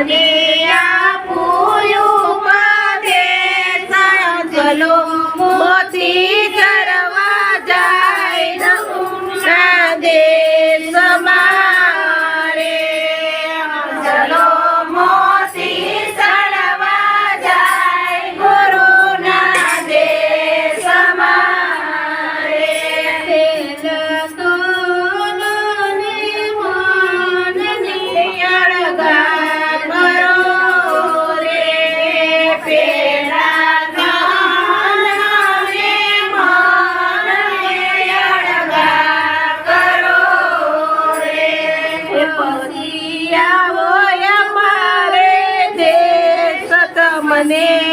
આપું ચલો. મોતી Amén.